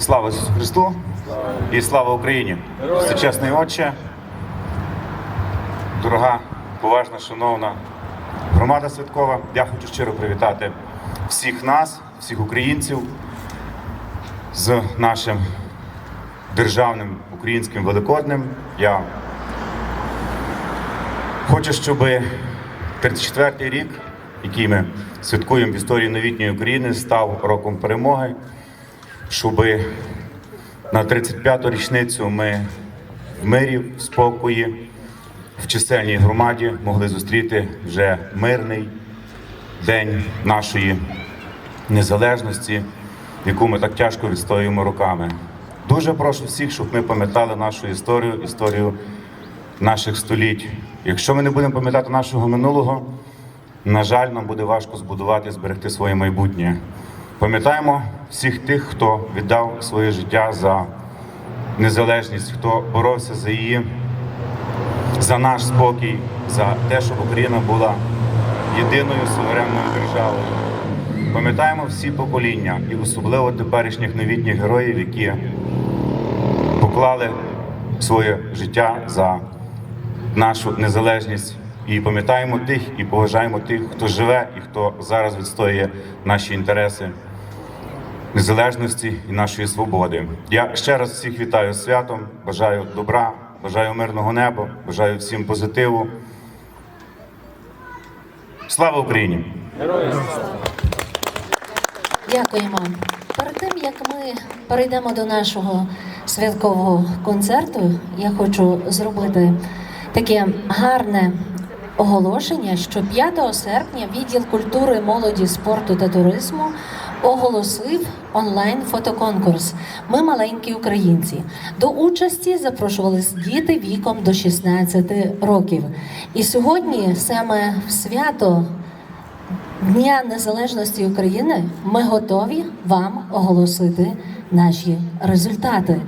Слава Ісусу Христу і слава Україні! Всечесний Отче, дорога, поважна, шановна громада святкова, я хочу щиро привітати всіх нас, всіх українців з нашим державним українським великоднем. Я хочу, щоб 34-й рік, який ми святкуємо в історії новітньої України, став роком перемоги щоб на 35-ту річницю ми в мирі, в спокої, в чисельній громаді могли зустріти вже мирний день нашої незалежності, яку ми так тяжко відстоюємо роками. Дуже прошу всіх, щоб ми пам'ятали нашу історію, історію наших століть. Якщо ми не будемо пам'ятати нашого минулого, на жаль, нам буде важко збудувати і зберегти своє майбутнє. Пам'ятаємо всіх тих, хто віддав своє життя за незалежність, хто боровся за її, за наш спокій, за те, щоб Україна була єдиною суверенною державою. Пам'ятаємо всі покоління і особливо теперішніх новітніх героїв, які поклали своє життя за нашу незалежність. І пам'ятаємо тих і поважаємо тих, хто живе і хто зараз відстоює наші інтереси незалежності і нашої свободи. Я ще раз всіх вітаю з святом, бажаю добра, бажаю мирного неба, бажаю всім позитиву. Слава Україні! Дякуємо. Перед тим як ми перейдемо до нашого святкового концерту, я хочу зробити таке гарне оголошення, що 5 серпня відділ культури, молоді, спорту та туризму оголосив онлайн фотоконкурс. Ми маленькі українці. До участі запрошувались діти віком до 16 років. І сьогодні саме в свято Дня Незалежності України ми готові вам оголосити наші результати.